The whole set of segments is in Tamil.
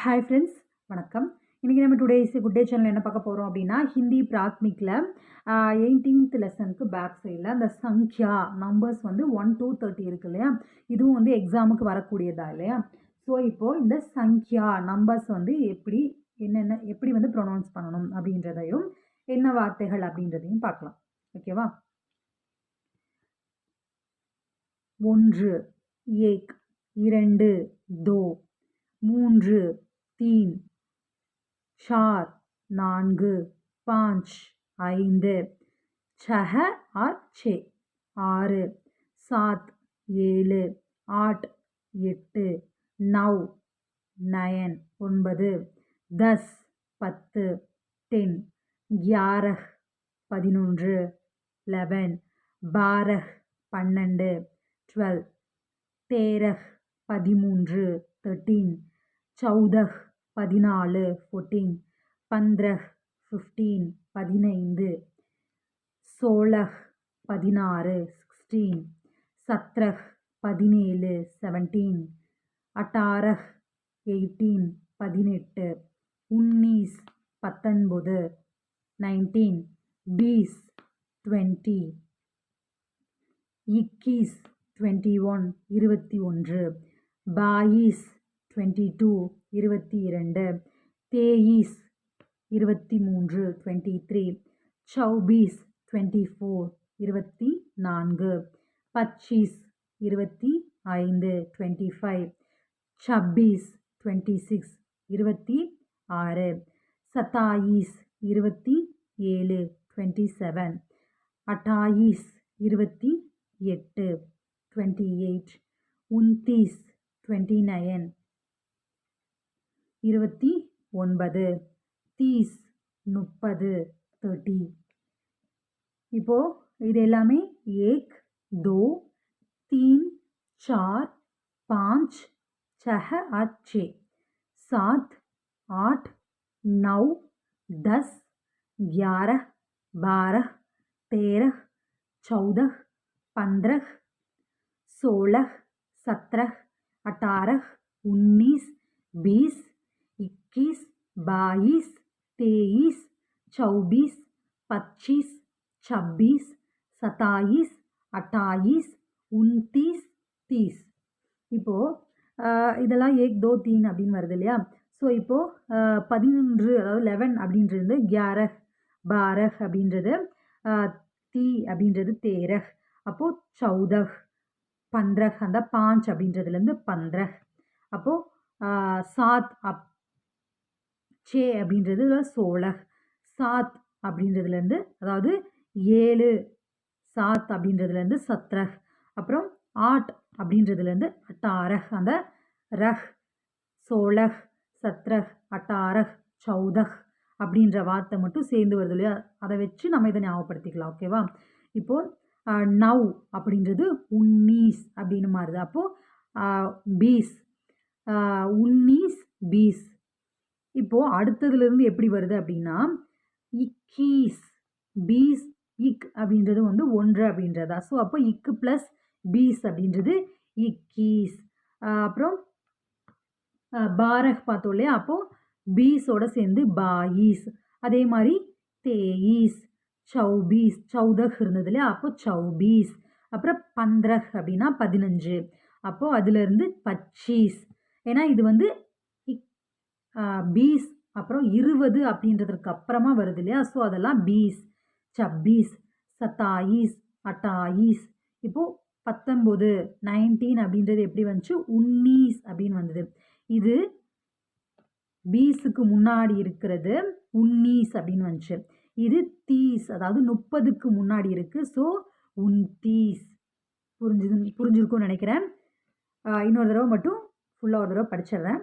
ஹாய் ஃப்ரெண்ட்ஸ் வணக்கம். இன்றைக்கி நம்ம டுடேஸ் குட் டே சேனல் என்ன பார்க்க போகிறோம் அப்படின்னா ஹிந்தி பிராத்மிக்கில் எயிட்டீன்த் லெசனுக்கு பேக் சைடில் அந்த சங்க்யா நம்பர்ஸ் வந்து ஒன் டூ தேர்ட்டி இருக்கு இல்லையா? இதுவும் வந்து எக்ஸாமுக்கு வரக்கூடியதா இல்லையா? ஸோ இப்போது இந்த சங்க்யா நம்பர்ஸ் வந்து எப்படி என்னென்ன எப்படி வந்து ப்ரொனவுன்ஸ் பண்ணணும் அப்படின்றதையும் என்ன வார்த்தைகள் அப்படின்றதையும் பார்க்கலாம். ஓகேவா ஒன்று ஏக் இரண்டு தோ மூன்று தீன் சார் நான்கு பாஞ்ச் ஐந்து. சஹ ஆர் சே ஆறு. சாத் ஏழு. ஆட் எட்டு. நவ் நயன் ஒன்பது. தஸ் பத்து. டென். கியாரஹ் பதினொன்று. லெவன். பாரஹ் பன்னெண்டு. டுவெல். தேரஹ் பதிமூன்று. தேர்ட்டீன். சௌதஹ் பதினாலு ஃபோர்டீன் பந்திரஹ் ஃபிஃப்டீன் பதினைந்து. சோலஹ் பதினாறு சிக்ஸ்டீன் சத்ரஹ் பதினேழு செவன்டீன் அட்டாரஹ் எயிட்டீன் பதினெட்டு. உன்னீஸ் பத்தொன்பது. நைன்டீன் பீஸ் டுவெண்ட்டி இக்கீஸ் டுவெண்ட்டி ஒன் இருபத்தி ஒன்று. பாயிஸ் டுவெண்ட்டி டூ இருபத்தி இரண்டு. தேயீஸ் இருபத்தி மூன்று டுவெண்ட்டி த்ரீ சௌபீஸ் டுவெண்ட்டி ஃபோர் இருபத்தி நான்கு. பச்சீஸ் இருபத்தி ஐந்து டுவெண்ட்டி ஃபைவ் சப்பீஸ் டுவெண்ட்டி சிக்ஸ் இருபத்தி ஆறு. சத்தாயீஸ் இருபத்தி ஏழு டுவெண்ட்டி செவன் அட்டாயீஸ் இருபத்தி எட்டு டுவெண்ட்டி எயிட் உன்தீஸ் டுவெண்ட்டி நயன் இருபத்தி ஒன்பது தீஸ் முப்பது தேர்ட்டி இப்போது இது எல்லாமே ஏக் தோ தீன் சார் பாஞ்ச் छः और छः सात आठ नौ दस ग्यारह बारह तेरह चौदह पंद्रह सोलह सत्रह अठारह उन्नीस बीस इक्कीस बाईस तेईस चौबीस पच्चीस छब्बीस सत्ताईस अट्ठाईस उनतीस तीस இப்போது இதெல்லாம் ஏக் தோ தீன் அப்படின்னு வருது இல்லையா ஸோ இப்போது பதினொன்று அதாவது லெவன் அப்படின்றது கியாரஹ் பாரஹ் அப்படின்றது தீ அப்படின்றது தேரஹ் அப்போது சௌதஹ் பந்திரஹ் அந்த பாஞ்ச் அப்படின்றதுலேருந்து பந்திரஹ் அப்போது சாத் அப் சே அப்படின்றது சோலஹ் சாத் அப்படின்றதுலேருந்து அதாவது ஏழு சாத் அப்படின்றதுலேருந்து சத்ரஹ் அப்புறம் ஆட் அப்படின்றதுலேருந்து அட்டாரஹ் அந்த ரஹ் சோழஹ் சத்ரஹ் அட்டாரஹ் சௌதஹ் அப்படின்ற வார்த்தை மட்டும் சேர்ந்து வருது இல்லையா? அதை வச்சு நம்ம இதை ஞாபகப்படுத்திக்கலாம் ஓகேவா இப்போது நவ் அப்படின்றது உன்னீஸ் அப்படின்னு மாறுது. அப்போது பீஸ் உன்னீஸ் பீஸ். இப்போது அடுத்ததுலேருந்து எப்படி வருது அப்படின்னா இக்கீஸ் பீஸ் இக் அப்படின்றது வந்து ஒன்று அப்படின்றதா. ஸோ அப்போ இக்கு ப்ளஸ் பீஸ் அப்படின்றது இக்கீஸ். அப்புறம் பாரக் பார்த்தோம் இல்லையா? அப்போது பீஸோட சேர்ந்து பாயீஸ். அதே மாதிரி தேயீஸ் சௌபீஸ் சௌதஹ் இருந்தது இல்லையா? அப்போது சௌபீஸ். அப்புறம் பந்திரஹ் அப்படின்னா பதினஞ்சு. அப்போது அதுலேருந்து பச்சீஸ். ஏன்னா இது வந்து பீஸ் அப்புறம் இருபது அப்படின்றதுக்கு அப்புறமா வருது இல்லையா? ஸோ அதெல்லாம் பீஸ் சப்பீஸ் சத்தாயீஸ் அட்டாயீஸ். இப்போது பத்தொம்போது நைன்டீன் அப்படின்றது எப்படி வந்துச்சு? உன்னீஸ் அப்படின்னு வந்தது. இது பீஸுக்கு முன்னாடி இருக்கிறது உன்னீஸ் அப்படின்னு வந்துச்சு. இது தீஸ் அதாவது முப்பதுக்கு முன்னாடி இருக்குது ஸோ உன் தீஸ் புரிஞ்சுது புரிஞ்சிருக்கும்னு நினைக்கிறேன். இன்னொரு தடவை மட்டும் ஃபுல்லாக ஒரு தடவை படிச்சிடுறேன்.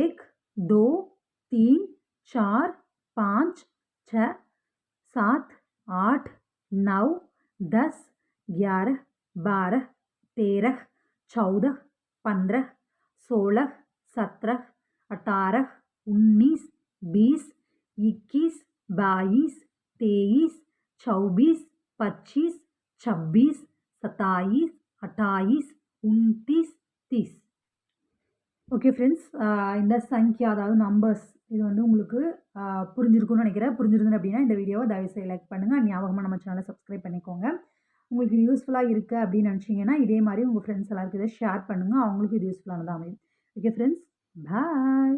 ஏக் दो, तीन, चार, पाँच, छः, सात, आठ, नौ, दस, ग्यारह, बारह, तेरह, चौदह, पंद्रह, सोलह, सत्रह, अठारह, उन्नीस, बीस, इक्कीस, बाईस, तेईस, चौबीस, पच्चीस, छब्बीस, सत्ताईस, अट्ठाईस, उनतीस, तीस। ஓகே ஃப்ரெண்ட்ஸ் இந்த சங்கியா அதாவது நம்பர்ஸ் இது வந்து உங்களுக்கு புரிஞ்சிருக்கும்னு நினைக்கிறேன். புரிஞ்சிருந்தது அப்படின்னா இந்த வீடியோவை தயவுசெய்து லைக் பண்ணுங்கள் ஞாபகமாக நம்ம சேனலை சப்ஸ்கிரைப் பண்ணிக்கோங்க. உங்களுக்கு யூஸ்ஃபுல்லாக இருக்குது அப்படின்னு நினச்சிங்கன்னா இதே மாதிரி உங்கள் ஃப்ரெண்ட்ஸ் எல்லாருக்கும் இதை ஷேர் பண்ணுங்கள் அவங்களுக்கு இது யூஸ்ஃபுல்லானதாக அமையும். Okay friends bye